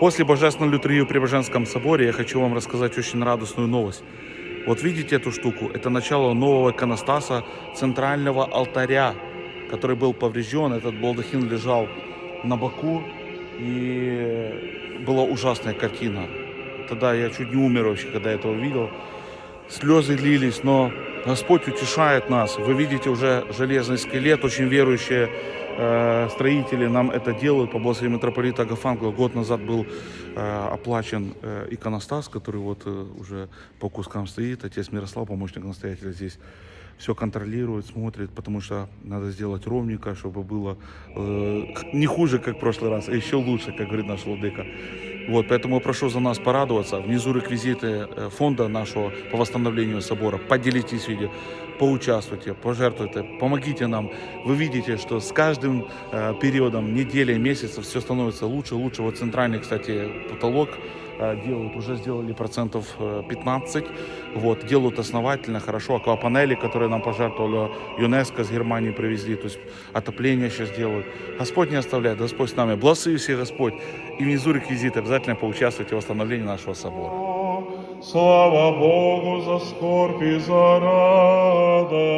После божественной литургии в Преображенском соборе я хочу вам рассказать очень радостную новость. Вот видите эту штуку? Это начало нового иконостаса центрального алтаря, который был поврежден. Этот балдахин лежал на боку, и была ужасная картина. Тогда я чуть не умер вообще, когда это увидел. Слезы лились, но Господь утешает нас. Вы видите уже железный скелет, очень верующие строители нам это делают. По благословению митрополита Агафангла год назад был э, оплачен э, иконостас, который вот э, уже по кускам стоит. Отец Мирослав, помощник настоятеля здесь все контролирует, смотрит, потому что надо сделать ровненько, чтобы было э, не хуже, как в прошлый раз, а еще лучше, как говорит наш владыка. Вот, поэтому прошу за нас порадоваться. Внизу реквизиты э, фонда нашего по восстановлению собора. Поделитесь видео, поучаствуйте, пожертвуйте, помогите нам. Вы видите, что с каждым э, периодом недели, месяца все становится лучше, лучше. Вот центральный, кстати, потолок э, делают, уже сделали процентов э, 15. Вот, делают основательно, хорошо. Аквапанели, которые нам пожертвовали ЮНЕСКО с Германии привезли, то есть отопление сейчас делают. Господь не оставляет, Господь с нами. Благослови всех Господь. И внизу реквизиты. Обязательно поучаствуйте в восстановлении нашего собора. Слава Богу за скорбь и за радость.